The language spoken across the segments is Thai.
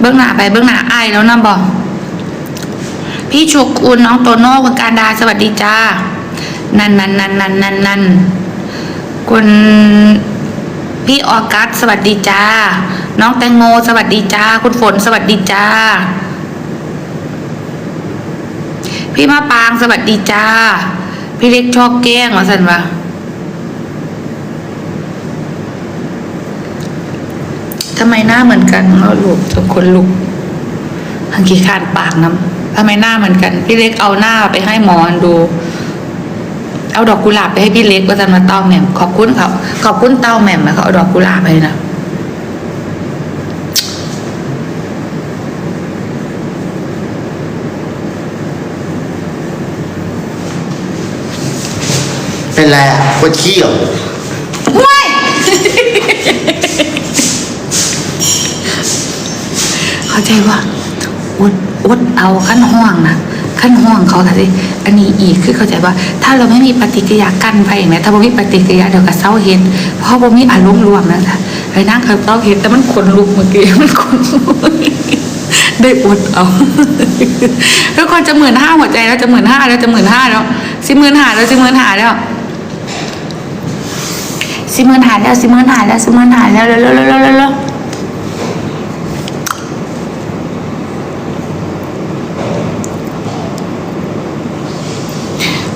เบื้องหน้าไปเบื้องหน้าอายแล้วนะบอกพี่ชุกุลน้องโตโน่คุณการดาสวัสดีจ้า นันนันนันนันนันนันคุณพี่ออกัสสวัสดีจ้า น้องแตงโมสวัสดีจ้า คุณฝนสวัสดีจ้า พี่มะปางสวัสดีจ้า พี่เล็กชอบแกล้งวะสันวะ ทำไมหน้าเหมือนกันเราลูกทุกคนลุกหังขี้ขานปากน้ำทำไมหน้าเหมือนกัน พี่เล็กเอาหน้าไปให้หมอดู เอาดอกกุหลาบไปให้พี่เล็กว่าจะมาเต้าแหม่มขอบคุณครับขอบคุณเต้าแหม่มนะเขาเอาดอกกุหลาบไปนะเป็นไรอะปวดขี้เหรอว้าย เข้าใจว่าอดอดเอาขั้นห่วงนะขั้นห่วงเขาค่ะสิอันนี้อีกคือเข้าใจว่า ถ้าเราไม่มีปฏิกิริยากั้นไปอย่างนี้ถ้าบ่มีปฏิกิริยาเดี๋ยวกับเศร้าเห็นเพราะบ่มีอารมณ์รวมนะจ๊ะไอ้นั่งกับเศร้าเห็นแต่มันขนลุกเมื่อกี้มันขนลุกได้อดเอาทุกคนจะหมื่นห้าหัวใจแล้วจะหมื่นห้าแล้วจะหมื่นห้าแล้วสิหมื่นห้าแล้วสิหมื่นห้าแล้วสิเมินหายแล้วสิเมินหายแล้วสิเมินหาแล้วเร็วเร็วเร็วเร็วเร็วเร็ว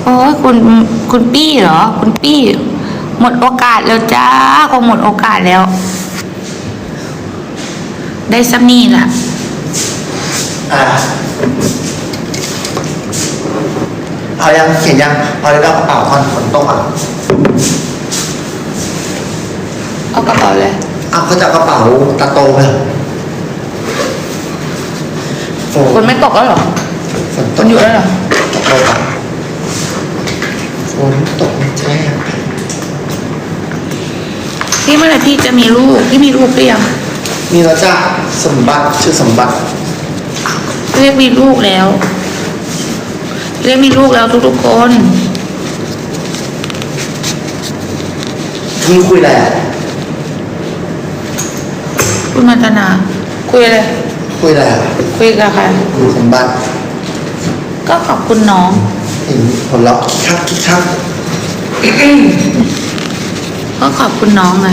โอ้ยคุณคุณปี้เหรอ คุณปี้ หมดโอกาสแล้วจ้าคงหมดโอกาสแล้ว ได้ซัมนี่ล่ะอะเอายังเขียนยังเอาแล้วก็เอากระเป๋าก่อนฝนตกอะเอากระเป๋าเลยเอาเขาจะเอากระเป๋าตาโตไปเหรอฝนฝนไม่ตกแล้วเหรอฝนตฝกนอยู่แล้วเหรอตกอะฝ นตกไม่ใช่อะพี่เมื่อไหร่พี่จะมีลูกพี่มีลูกหรือยังมีแล้วจ้าสมบัติชื่อสมบัติ เรียกมีลูกแล้ว เรียกมีลูกแล้วทุกๆคนมึงคุยอะไรอะคุณมัตนา คุยอะไรคุยอะไรอะคุยกับใครมีสมบัติ ก็ขอบคุณน้อง เห็นผลลัพธ์คิกคักคิกคักก็ขอบคุณน้องไง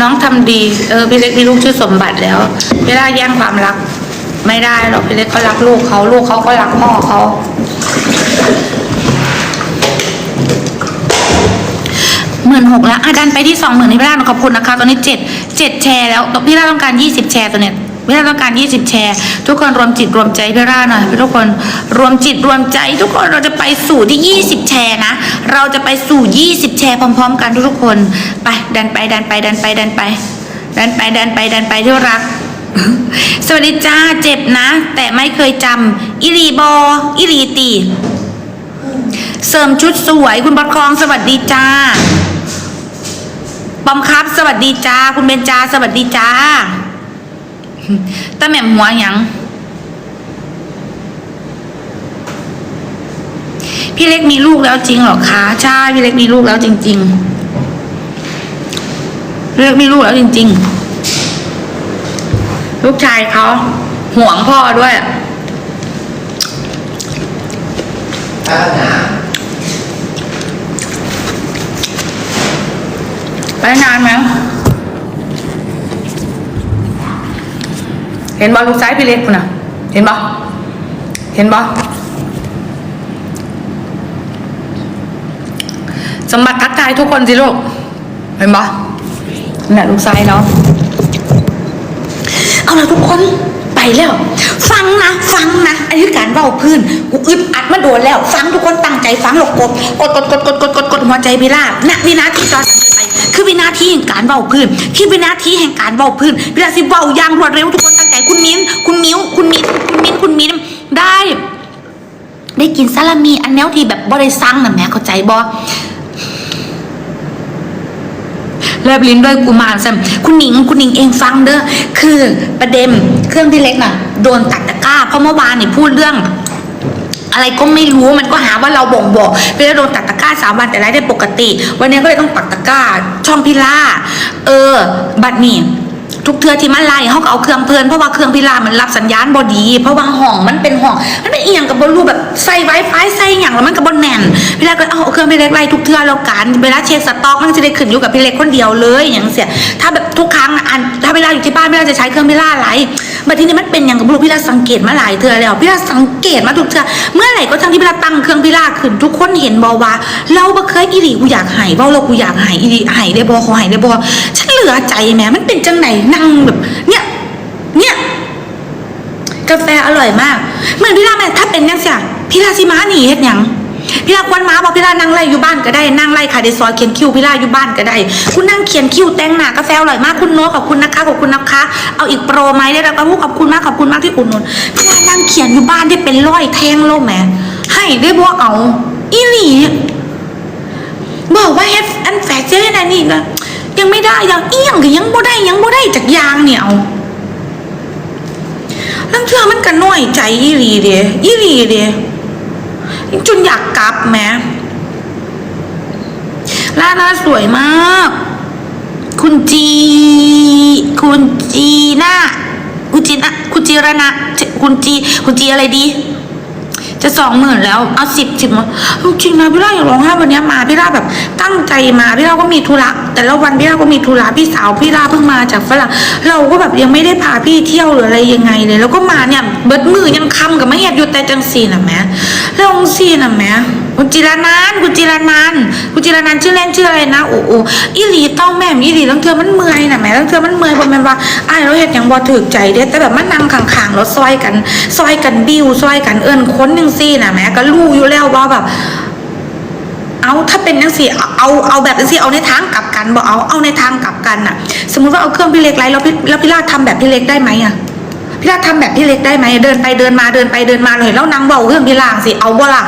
น้องทำดี เออพี่เล็กมีลูกชื่อสมบัติแล้วไม่ได้แย่งความรัก ไม่ได้หรอกพี่เล็กเขารักลูกเขาลูกเขาก็รักพ่อเขาหมื่นหกแล้วอะดันไปที่สองหมื่นนี่พี่ล่าขอบคุณนะคะ ตอนนี้เจ็ดเจ็ดแชร์แล้วพี่ล่าต้องการยี่สิบแชร์ตัวเนี้ย พี่ล่าต้องการยี่สิบแชร์ ทุกคนรวมจิตรวมใจพี่ล่าหน่อยทุกคนรวมจิตรวมใจ ทุกคนเราจะไปสู่ที่ยี่สิบแชร์นะ เราจะไปสู่ยี่สิบแชร์พร้อม ๆ กันทุกๆคนไปดันไปดันไปดันไปดันไปดันไปดันไปดันไปที่รัก สวัสดีจ้าเจ็บนะ แต่ไม่เคยจำอิลีบออิลีตีเสริมชุดสวยคุณประคองสวัสดีจ้าปอมครับ สวัสดีจ้า คุณเบนจา สวัสดีจ้า ตาแหม่มหัวยัง พี่เล็กมีลูกแล้วจริงหรอคะใช่พี่เล็กมีลูกแล้วจริง ๆ เล็กมีลูกแล้วจริง ๆ ลูกชายเขาห่วงพ่อด้วยถ้านาไปนานไหม เห็นบอลลูกซ้ายพี่เล็กคุณนะเห็นบอเห็นบอสมบัติทักทายทุกคนสิลูก เห็นบอนี่ะลูกซ้ายเนาะเอาละทุกคนไปแล้ว ฟังนะ ฟังนะอันนี้การเบ้าพื้นกูอึดอัดมาโดนแล้ว ฟังทุกคนตั้งใจฟังหลบกดกดกดกดกดกดกดหัวใจพิราบณวินะทีตอ คือวินาทีแห่งการเบาพื้น คือวินาทีแห่งการเบาพื้นวินาทีเบาอย่างรวดเร็วทุกคนตั้งใจคุณมิ้นคุณมิ้วคุณมิ้นคุณมิ้นคุณมิ้นได้ ได้กินซาลามีอันแนวที่แบบบ่ได้สั่งนะแม่เข้าใจบ่แลบลิ้นด้วยกุมารแซมคุณหนิง คุณหนิงเองฟังเด้อ คือประเด็นเครื่องพี่เล็กน่ะ โดนตัดตะกร้า เพราะเมื่อวานนี่พูดเรื่อง อะไรก็ไม่รู้มันก็หาว่าเราบ่งบอกพี่ล็กโดนตัดตะกร้าสามวันแต่รายได้ปกติ วันนี้ก็เลยต้องตัดตะกร้าช่องพิล่าเออ บัตรนี่ ทุกเทือที่มันไล่เขาก็เอาเครื่องเพลินเพราะว่าเครื่องพิลามันรับสัญญาณบอดี เพราะว่าห้องมันเป็นห้องมันเป็นเอียงกับบรูแบบใส่ไวไฟใส่อย่างแล้วมันกับบนแน่นพี่เล็กก็เอาเครื่องพี่เล็กไล่ทุกเทือแล้วกันเวลาเช็คสต็อกมันจะได้ขึ้นอยู่กับพี่เล็กคนเดียวเลยอย่างเสียถ้าแบบทุกครั้งอันถ้าเวลาอยู่ที่บ้านพี่เล็กจะใช้เครื่องพิลาไลบัดทีนี้มันเป็นอย่างกับบรูพี่เล็กสังเกตมาหลายเทือแล้วพี่เล็กสังเกตมาทุกเทือเมื่อไหร่ก็ทั้งที่พี่เล็กตั้งเครื่องพิลาขึ้นทุกคนเห็นบอว่า เราบ่เคยอีหลีกูอยากหายบ้าเรากูอยากหายอีหลีหายได้บอขอหายได้บอ ลือใจแหมมันเป็นจังไหนนั่งแบบเนี่ย เนี่ยกาแฟอร่อยมาก เหมือนพี่ลาแม่ถ้าเป็นยังเสียพี่ลาสิมาหนีเฮ็ดยังพี่ลาควันม้าบอกพี่ลานั่งไล่อยู่บ้านก็ได้นั่งไล่ค่ะในซอยเขียนคิ้วพี่ลาอยู่บ้านก็ได้ คุณนั่งเขียนคิ้วแต่งหน้ากาแฟอร่อยมากคุณโน้ตขอบคุณนะคะขอบคุณนะคะ เอาอีกโปรไหมได้แล้วขอบคุณมากขอบคุณมากที่อุดหนุนพี่ลานั่งเขียนอยู่บ้านได้เป็นร้อยแท่งโลแหมให้ได้บ่เอาอีหลีบอกว่าเฮ็ดอันแฝกเจ๊นะนี่ก็ ยังไม่ได้ยังเอีหยังก็ยังบ่ได้ยังบ่ได้จากยางเนี่ยเอาลังเทื่อมันก็น้อยใจอีหลีเด้อีหลีเด้จนอยากกลับแมร้าน่าสวยมาก คุณจี คุณจีน่าคุณจีน่าคุณจีรนะคุณจี คุณจีอะไรดี จะสองหมื่นแล้วเอาสิบสิบมาจริงนะพี่ล่าอยากร้องไห้วันนี้มาพี่ล่าแบบตั้งใจมาพี่ล่าก็มีธุระแต่ละวันพี่ล่าก็มีธุระพี่สาวพี่ล่าเพิ่งมาจากฝรั่งเราก็แบบยังไม่ได้พาพี่เที่ยวหรืออะไรยังไงเลย แล้วก็มาเนี่ยเบิดมือยังคำกับไม่เห็ดอยู่แต่จังสีน่ะแม่ลองสีน่ะแม่คุณจิรนันท์คุณจิรนันท์คุณจิรนันชื่อเล่นชื่ออะไรนะโอ้โออีหลีต้องแม่มอีหลีต้องเธอมันเมื่อยน่ะแม่ต้องเธอมันเมื่อยเพราะมันว่าไอ้เราเห็ดอย่างบ่ถึกใจเด้แต่แบบมันนั่งข้างๆแล้วซอยกันซอยกันบิ้วซอยกันเอิ้นค้นหนึ่งซี่น่ะแม่ก็รู้อยู่แล้วว่าแบบ เอาถ้าเป็นจังสี่เอาเอาแบบจังสี่เอาในทางกลับกันบอกเอาเอาในทางกลับกันน่ะสมมุติว่าเอาเครื่องพี่เล็กไล่แล้วพี่แล้วพี่ลาดทำแบบพี่เล็กได้ไหมอะพี่ลาดทำแบบพี่เล็กได้ไหมเดินไปเดินมาเดินไปเดินมาเลยแล้วนางเบาเครื่องพี่ลางสิเอาบ่ล่ะ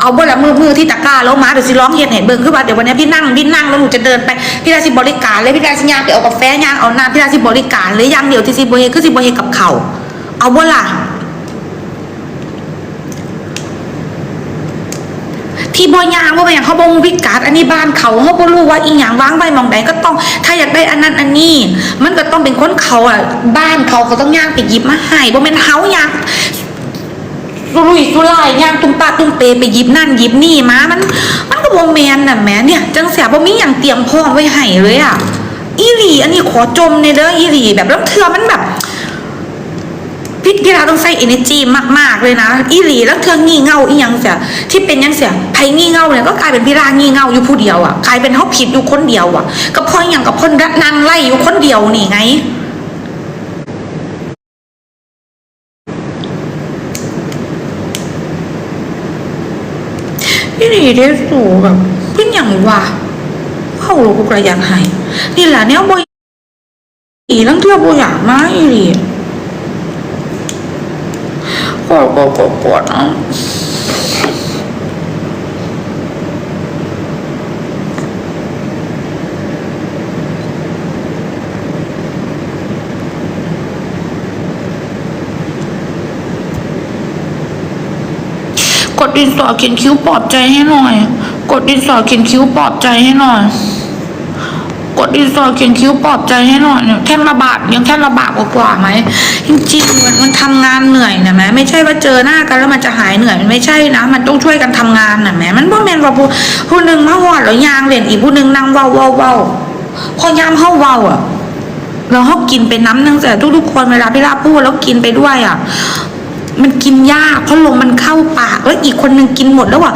เอาบ่ละมือมือที่ตะกร้าแล้วมาเดี๋ยวสิร้องเฮ็ดให้เบิ่งคือว่าเดี๋ยววันนี้พี่นั่งพี่นั่งแล้วหนูจะเดินไปพี่ลาสิบริการเลยพี่ลาสิย่างไปเอากาแฟย่างเอาน้ำพี่ลาสิบริการเลยย่างเดียวที่สิบ่เฮ็ดคือสิบเฮ็ดกับเขาเอาบ่ล่ะ ที่บอยางว่าไปอย่างเขาบงวิกาดอันนี้บ้านเขาเขาบ่รู้ว่าอีหยังวางไว้มองใดก็ต้อง ถ้าอยากได้อันนั้นอันนี้ มันก็ต้องเป็นคนเขาอะบ้านเขาเขาต้องย่างไปหยิบมาให้บ่แม่นเฮาย่างสุรุ่ยสุร่ายย่างตุ้มปาตุ้มเปไปหยิบนั่นหยิบนี่มา มัน มันก็บ่แมนน่ะแม่เนี่ยจังเสียบ่มีหยังเตรียมพร้อมไว้ให้เลยอะอีหลีอันนี้ขอจมในเด้ออีหลีแบบแล้วเทื่อมันแบบ พี่พี่เราต้องใส่ energy มาก ๆ เลยนะ อีหลีแล้วเธองี่เง่าอีหยังเสียที่เป็นยังเสียไผงี่เง่าเนี่ยก็กลายเป็นพี่รางี่เง่าอยู่ผู้เดียวอะกลายเป็นเขาผิดอยู่คนเดียวอะก็เพราะอย่างกับคนนางไล่อยู่คนเดียวนี่ไงอีหลีเด้สูแบบเป็นอย่างวะเข้าโลกุกระยันให้นี่แหละเนี่ยบ่อีลังเที่ยวบ่อยากมาอีหลี ปวดปวดปวดปวดนะกดดินสอเขียนคิ้วปลอบใจให้หน่อย กดดินสอเขียนคิ้วปลอบใจให้หน่อย ดดินสอเขียนคิ้วปลอบใจให้หน่อยเนี่ยแค่ระบาดยังแค่ระบาดกว่าไหมจริงๆมันมันทำงานเหนื่อยนะแม่ไม่ใช่ว่าเจอหน้ากันแล้วมันจะหายเหนื่อยมันไม่ใช่นะ มันต้องช่วยกันทำงานนะแม่มันบ่แม่นว่าผู้ผู้หนึ่งมาหอดแล้วยางเล่นอีกผู้หนึ่งนั่งเว้าเว้าเว้าพอยามเฮาเว้าอะเราเฮากินไปน้ำนึงแต่ทุกๆคนเวลาพี่ลาพูดแล้วกินไปด้วยอะมันกินยากเพราะลมมันเข้าปากแล้วอีกคนนึงกินหมดแล้วอะ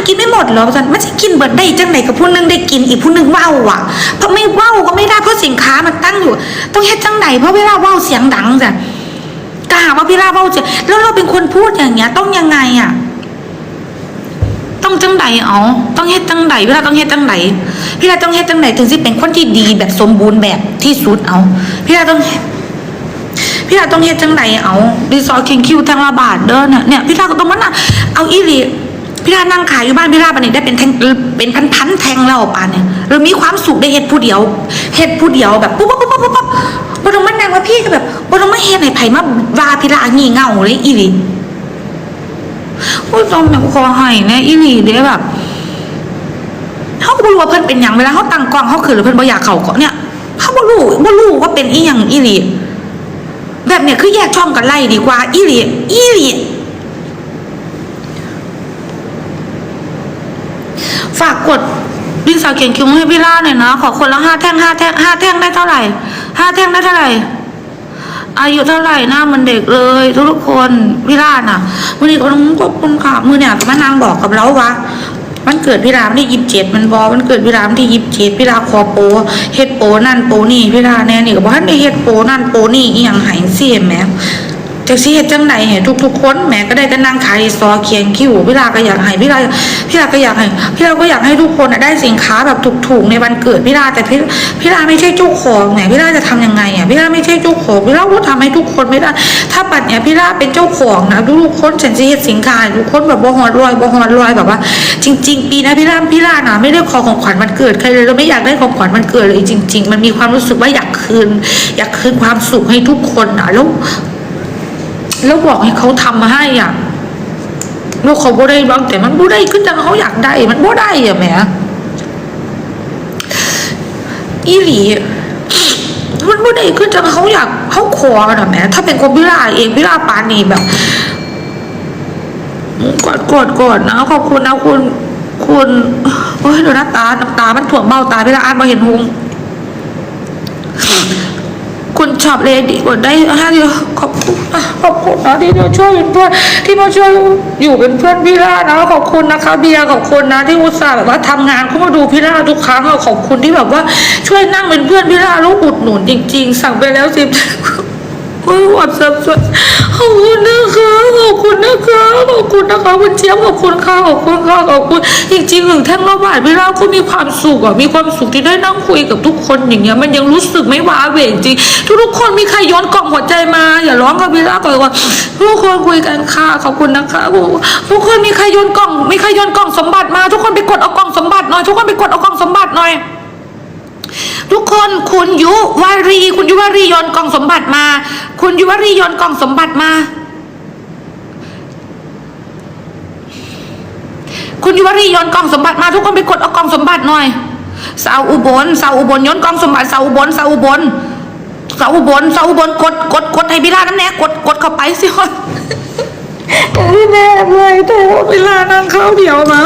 มันกินไม่หมดเหรอจันมันจะกินเบิดได้จังไหนกับผู้นึงได้กินอีกผู้นึงว้าวอะ เพราะไม่ว้าวก็ไม่ได้เพราะสินค้ามันตั้งอยู่ ต้องเฮ็ดจังไหนเพราะเวลาว้าวเสียงดังจ้ะถ้าหาว่าพี่ลาว้าวจะแล้วเราเป็นคนพูดอย่างเงี้ย ต้องยังไงอะต้องจังใดเอาต้องเฮ็ดจังใดพี่ลาต้องเฮ็ดจังใดพี่ลาต้องเฮ็ดจังใดถึงสิเป็นคนที่ดีแบบสมบูรณ์แบบที่สุดเอาพี่ลาต้องพี่ลาต้องเฮ็ดจังไดเอารีสอคิงคิวทางละบาทเด้อเนี่ยเนี่ยพี่ลาก็ต้องมานั่งเอาอีหลี พี่ลานั่งขายอยู่บ้านพี่ลาปานนี้ได้เป็นแทงเป็นพันพันแทงแล้วปานเนี่ยเรามีความสุขได้เฮ็ดผู้เดียวเฮ็ดผู้เดียวแบบปุ๊บปุ๊บปุ๊บปุ๊บปุ๊บบ่ต้องมานั่งว่าพี่ก็แบบบ่ต้องมาเฮ็ดให้ไผมาว่าพี่ลางี่เง่าเลยอีหลีโอ้ยต้องแบบคอให้แน่อีหลีเด้แบบเขาก็บ่รู้ว่าเพิ่นเป็นหยังเวลาเขาตั้งกล้องเขาคือหรือเพิ่นบ่อยากเข้ากล้องเนี่ยเขาบ่รู้บ่รู้ว่าเป็นอีหยังอีหลีแบบเนี้ยคือแยกช่องกันไล่ดีกว่าอีหลีอีหลี ฝากกดดินสอเขียนคิ้วให้พี่ล่าหน่อยนะ ขอคนละห้าแท่งห้าแท่งห้าแท่งได้เท่าไหร่ห้าแท่งได้เท่าไหร่ อายุเท่าไหร่หน้ามันเด็กเลย ทุกๆคนพี่ล่าน่ะวันนี้ก็ต้องขอบคุณค่ะมือเนี่ยมานางบอกกับเราว่ามันเกิดพี่รามที่ยิบเจ็ดมันบอมันเกิดพี่รามที่ยิบเจ็ดพี่ราคอโปเฮ็ดโปนั่นโปนี่พี่ราแน่นี่ก็บอกให้ได้เฮ็ดโปนั่นโปนี่อีหยังหายเสียแม่ จากสิเฮ็ดจังไหนเห็นทุกๆคนแหมก็ได้แต่นั่งขายซอเคียงคิ้วพี่ราก็อยากให้พี่ราพี่ราก็อยากให้พี่ราก็อยากให้ทุกคนได้สินค้าแบบถูกๆในวันเกิดพี่ราแต่พี่พี่ราไม่ใช่เจ้าของแหมพี่ราจะทำยังไงอะพี่ราไม่ใช่เจ้าของพี่ราก็ทำให้ทุกคนไม่ได้ถ้าปัดเนี่ยพี่ราเป็นเจ้าของนะทุกๆคนฉันจะเฮ็ดสินค้าทุกคนแบบบ่ฮอดรอยบ่ฮอดรอยแบบว่า จริง ๆ ปีนะพี่ราพี่ราน่ะไม่ได้ขอของขวัญวันเกิดใครเลยเราไม่อยากได้ของขวัญวันเกิดเลยจริง ๆ มันมีความรู้สึกว่าอยากคืน อยากคืนความสุขให้ทุกคนนะแล้ว แล้วบอกให้เขาทำมาให้อะแล้วเขาบ่ได้บ้างแต่มันบ่ได้ขึ้นจังเขาอยากได้ มันบ่ได้อะแหมอีหลีมันบ่ได้ขึ้นจังเขาอยากเขาขอน่ะแหมถ้าเป็นคนพิราเองพิราปานีแบบกดกดกดนะขอบคุณนะคุณคุณโอ้ยดูหน้าตาน้ำตา มันถ่วงเบ้าตาพิราอ่านมาเห็นหง ชอบเลยดีกว่าได้ห้าเดียวขอบคุณอะขอบคุณนะที่มาช่วยเป็นเพื่อนที่มาช่วยอยู่เป็นเพื่อนพี่ล่านะขอบคุณนะคะเบียร์ขอบคุณนะที่อุตส่าห์แบบว่าทำงานเข้ามาดูพี่ล่าทุกครั้งอะขอบคุณที่แบบว่าช่วยนั่งเป็นเพื่อนพี่ล่าแล้วอุดหนุนจริง ๆ สั่งไปแล้วสิบโอ้ยหวดสับสน ขอบคุณนะคะขอบคุณนะคะขอบคุณนะคะคุณเจี๊ยบขอบคุณค่ะขอบคุณค่ะขอบคุณจริงๆถึงแท่งละบาทพี่ล่าก็มีความสุขอะมีความสุขที่ได้นั่งคุยกับทุกคนอย่างเงี้ยมันยังรู้สึกไม่ว้าเหวจริงทุกๆคนมีใครย้อนกล่องหัวใจมา อย่าร้องกับพี่ล่าก่อนว่าทุกคนคุยกันค่ะขอบคุณนะคะทุกคนมีใครโยนกล่องมีใครโยนกล่องสมบัติมา ทุกคนไปกดเอากล่องสมบัติหน่อยทุกคนไปกดเอากล่องสมบัติหน่อย ทุกคนคุณยุวารี คุณยุวารีโยนกล่องสมบัติมา คุณยุวารีโยนกล่องสมบัติมา คุณยุวารีโยนกล่องสมบัติมา ทุกคนไปกดเอากล่องสมบัติหน่อยสาวอุบลสาวอุบลโยนกล่องสมบัติสาวอุบลสาวอุบลสาวอุบลสาวอุบลกดกดกดให้พิลาน้ำแน่กดกดเข้าไปสิฮอนพี่แม่เลยแต่ว่าเวลานั่งเข้าเดียวมา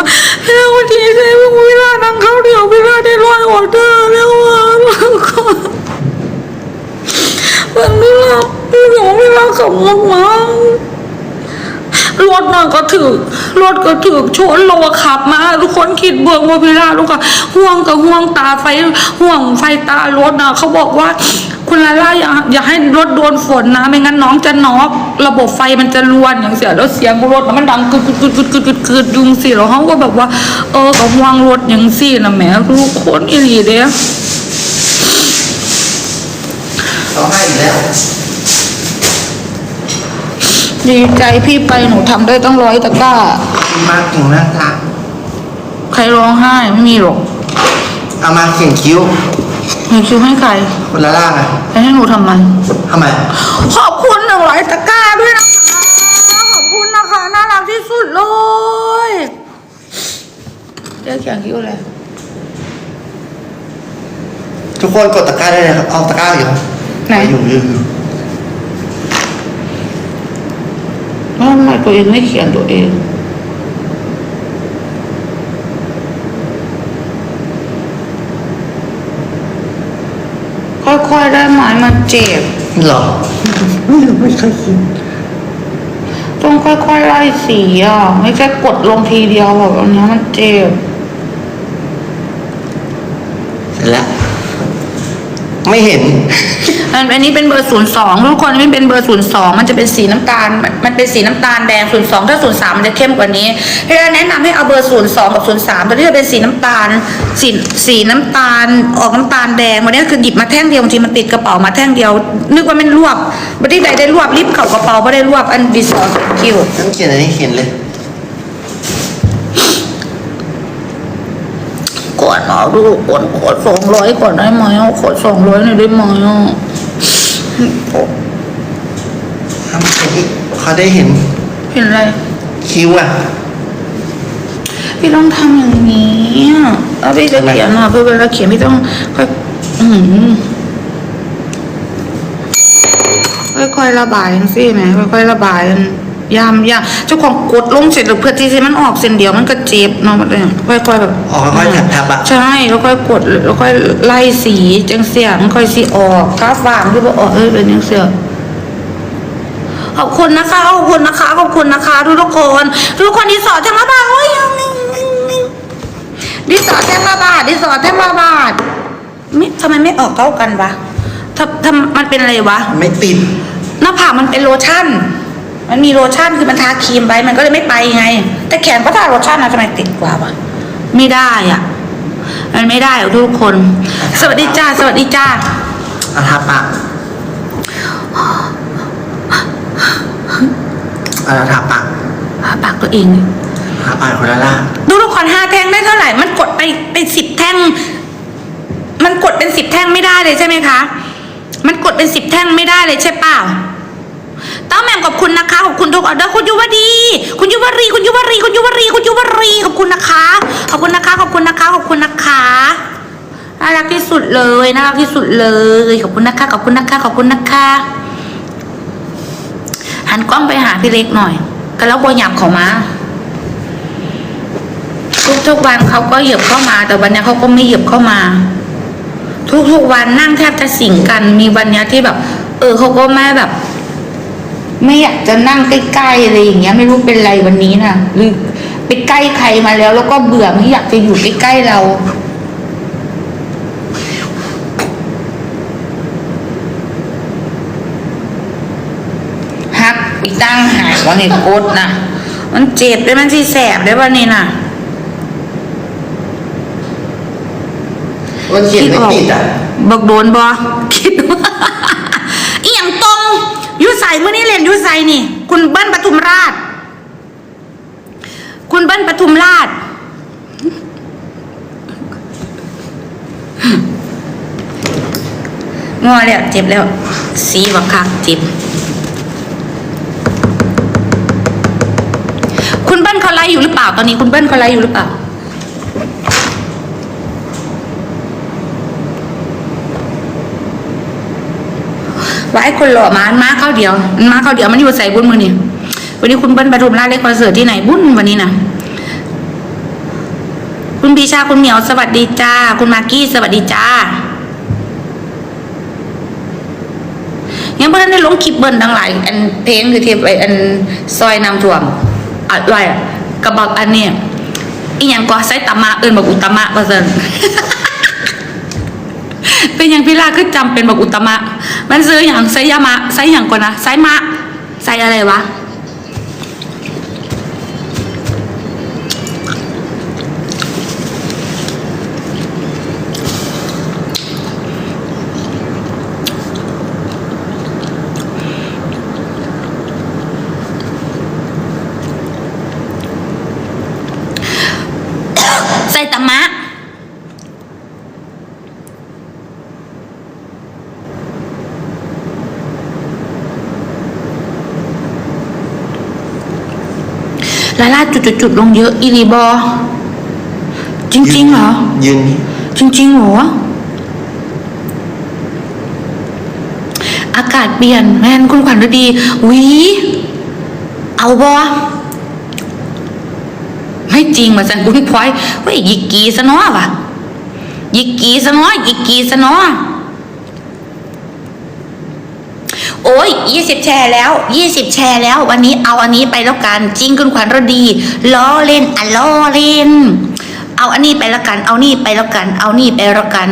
แล้ววันที่ใช่เวลานั่งเขาเดียวเวลาได้ร้อยออเดอร์แล้วอะแล้วก็มันไม่รับไม่ยอมไม่รับกับมากมารถน่ะก็ถือรถก็ถือชนเราอขับมา ทุกคนคิดเบื้องว่าพิราลูกอะห่วงกับห่วงตาไฟห่วงไฟตารถนะเขาบอกว่า คุณลาล่าอย่าอย่าให้รถโดนฝนนะ ไม่งั้นน้องจะน็อกระบบไฟมันจะรวนอย่างเสียแล้วเสียงรถน่ะมันดังกึดกึดกึดกึดกึดกึดกึดยุงสิแล้วเขาก็แบบว่า เออกับห่วงรถอย่างสินะแหมทุกคนอีหลีเด้ร้องไห้อีกแล้ว ดีใจพี่ไปหนูทำได้ต้องร้อยตะกร้ากินมากเก่งมากค่ะ ใครร้องไห้ไม่มีหรอก เอามาเขียนคิ้ว เห็นคิวให้ใครคนละล่างอะแล้วให้หนูทำไมทำไม ขอบคุณหนึ่งร้อยตะกร้าด้วยนะคะ ขอบคุณนะคะ น่ารักที่สุดเลยเจ๊เขียนคิ้วเลยทุกคนกดตะกร้าได้เลยครับ เอาตะกร้าอยู่ครับไหนอยู่อยู่อยู่แล้วทำไมตัวเองไม่เขียนตัวเอง ค่อยๆได้ไหมมันเจ็บเหรอไม่ไม่เคยกินต้องค่อยๆไล่สีอะ ไม่ใช่กดลงทีเดียวแบบอันเนี้ยมันเจ็บเสร็จแล้ว ไม่เห็น อันอันนี้เป็นเบอร์ศูนย์สองทุกคนไม่เป็นเบอร์ศูนย์สองมันจะเป็นสีน้ำตาลมันมันเป็นสีน้ำตาลแดงศูนย์สองถ้าศูนย์สามมันจะเข้มกว่านี้พี่แนะนำให้เอาเบอร์ศูนย์สองกับศูนย์สามตัวนี้จะเป็นสีน้ำตาลสีสีน้ำตาลออกน้ำตาลแดงวันนี้คือหยิบมาแท่งเดียวบางทีมันติดกระเป๋ามาแท่งเดียว นึกว่ามันรวบบัดนี้ใดได้รวบรีบเข่ากระเป๋าไม่ได้รวบอันดีสอคิวต้องเขียนอะไรนี่เขียนเลยก่อนเอาลูกก่อนขอสองร้อยก่อนได้ไหมเอาขอสองร้อยหน่อยได้ไหมอะ ทำผมเขาได้เห็น เห็นอะไร คิ้วอะ พี่ต้องทำอย่างนี้แล้วพี่จะเขียนอะเพื่อเวลาเขียนพี่ต้องค่อยอืมค่อยๆระบายสิไหมค่อยๆระบาย ยามยามเจ้าของกดลงเสร็จแล้วเพื่อที่จะมันออกเส้นเดียวมันก็เจ็บเนาะมันเลยค่อยๆแบบอ๋อค่อยๆแทบๆอะใช่แล้วค่อยกดแล้วค่อยไล่สีจังเสียมันค่อยสีออกค้าฝางที่บอกออกเอ้ยเป็นจังเสียขอบคุณนะคะขอบคุณนะคะขอบคุณนะคะ ทุกทุกๆคนทุกคนที่สอนแทงละบาทโอ้ยดิสอแทงละบาทดิสอแทงละบาทไม่ทำไมไม่ออกเท่ากันวะทำทำมันเป็นอะไรวะ ไม่ติดหน้าผากมันเป็นโลชั่น มันมีโลชั่นคือมันทาครีมไว้มันก็เลยไม่ไปไง แต่แขนก็ทาโลชั่นนะทำไมติดกว่าวะไม่ได้อะ มันไม่ได้หรอกทุกคน สวัสดีจ้า สวัสดีจ้าอาทาปากอาทาปากหาปากตัวเองทาปากคนละล่างดูละครห้าแท่งได้เท่าไหร่ มันกดไปเป็นสิบแท่ง มันกดเป็นสิบแท่งไม่ได้เลยใช่ไหมคะ มันกดเป็นสิบแท่งไม่ได้เลยใช่เปล่าเต้าแหม่มขอบคุณนะคะขอบคุณทุกออเดอร์คุณยุวดี คุณยุวรี คุณยุวรี คุณยุวรี คุณยุวรี ขอบคุณนะคะ ขอบคุณนะคะ ขอบคุณนะคะ ขอบคุณนะคะน่ารักที่สุดเลยน่ารักที่สุดเลย ขอบคุณนะคะ ขอบคุณนะคะ ขอบคุณนะคะ หันกล้องไปหาพี่เล็กหน่อยก็แล้วบอยหยับเขามาทุกๆวันเขาก็เหยียบเข้ามา แต่วันนี้เขาก็ไม่เหยียบเข้ามา ทุกๆวันนั่งแทบจะสิงกันมีวันนี้ที่แบบ เออเขาก็ไม่แบบ ไม่อยากจะนั่งใกล้ๆอะไรอย่างเงี้ย ไม่รู้เป็นไรวันนี้น่ะหรือไปใกล้ใครมาแล้ว แล้วก็เบื่อไม่อยากจะอยู่ใกล้ๆเราฮักอีตั้งหายวันนี้กดนะมันเจ็บด้วยมันที่แสบด้วยวันนี้น่ะว่าเขียนไม่ติดอะบักโดนบอคิดว่าอีหยังตรงอยูใส่เมื่อ นี้เล่นอยูใส่นี่ คุณเบิ้ลปทุมราช คุณเบิ้ลปทุมราชงอแล้วเจ็บแล้ว สีบักคักเจ็บ คุณเบิ้ลเขาไลฟ์อยู่หรือเปล่า ตอนนี้คุณเบิ้ลเขาไลฟ์อยู่หรือเปล่า ว่าไอ้คนหล่อมามันมาเข้าเดียวมันมาเข้าเดียวมันอยู่ใส่บุญมือนี่วันนี้คุณเบิ้ลปทุมราชเล่นคอนเสิร์ตที่ไหนบุญวันนี้นะคุณปีชาคุณเหมียวสวัสดีจ้า คุณมากกี้สวัสดีจ้ายังเพื่อนได้ลงคลิปเบิ้ลทั้งหลายอันเพลงคือเทียบไออันซอยน้ำท่วมอัดไว้อะกระบอกอันเนี้ยอีหยังก็ใส่ตามะเอินบอกอุตมะว่าซั่น เป็นอย่างพี่ลาคือจำเป็นบอกอุตตมะ มันซื้ออย่างไซยามะไซอย่างก่อนนะไซมะไซอะไรวะไซตามะ ลาล่าจุดๆๆลงเยอะอีรีบอ จริงๆเหรอ ยืนนี่จริงๆเหรอ อากาศเปลี่ยนแม่นคุณขวัญฤดีหวีเอาบอไม่จริงมาสันคุณพลอยเฮ้ยยิกกีซะเนาะวะยิกกีซะเนาะยิกกีซะเนาะ โอ้ยยี่สิบแชร์แล้วยี่สิบแชร์แล้ว วันนี้เอาอันนี้ไปแล้วกันจริงคุณขวัญฤดีล้อเล่นอะล้อเล่น เอาอันนี้ไปแล้วกัน เอานี่ไปแล้วกัน เอานี่ไปแล้วกัน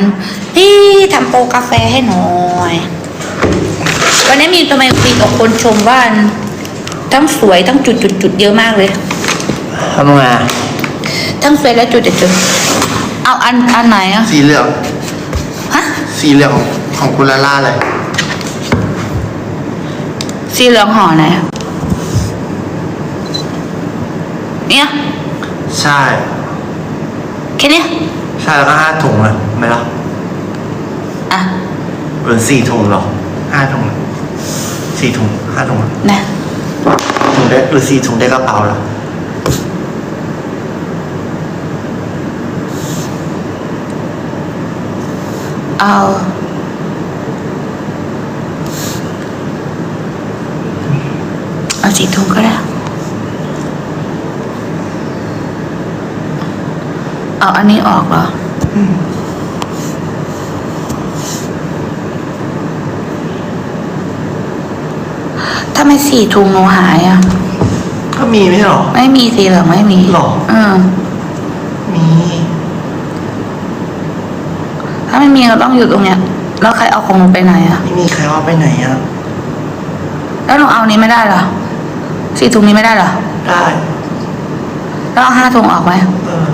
พี่ทำโปรกาแฟให้หน่อยวันนี้มีทำไมมีกับคนชมว่าทั้งสวยทั้งจุดจุดจุดๆๆเยอะมากเลยทำไงทั้งสวยและจุดจุดจุดเอาอันอันไหนอะสีเหลืองฮะสีเหลืองของคุณลาล่าเลย สีเหลืองห่อไหนอะเนี่ยใช่ แค่เนี้ยใช่แล้วก็ห้าถุงเลยไหมล่ะอะหรือสี่ถุงเหรอห้าถุงสี่ถุงห้าถุงนะถุงได้หรือสี่ถุงได้กระเป๋าเหรอเอา สี่ถุงก็ได้เอาอันนี้ออกเหรอถ้าไม่สี่ถุงหนูหายอะ ก็มีไม่ใช่หรอ ไม่มีสีเหลืองไม่มีหรอเออมี ถ้าไม่มีเราต้องอยู่ตรงเนี้ย แล้วใครเอาของหนูไปไหนอะ ไม่มีใครเอาไปไหนอะ แล้วหนูเอานี้ไม่ได้เหรอ สี่ถุงนี้ไม่ได้เหรอ ได้ แล้วเอาห้าถุงออกไหม เออ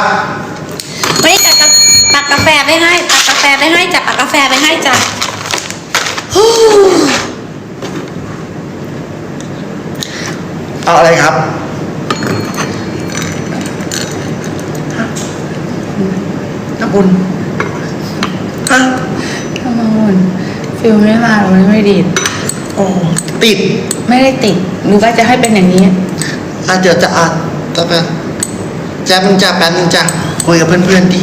ครับวันนี้จัดกาตักกาแฟไปให้ตักกาแฟไปให้จับตักกาแฟไปให้จ้ะฮู้เอาอะไรครับ น้ำอุ่นฮะทำไมมันฟิลไม่มาหรอมันไม่ดีดโอ้ติด ไม่ได้ติดหนูก็จะให้เป็นอย่างนี้อะเดี๋ยวจะอะจะแป๊บ จ๊บนึงจ้ะแป๊บนึงจ้ะคุยกับเพื่อนๆดิ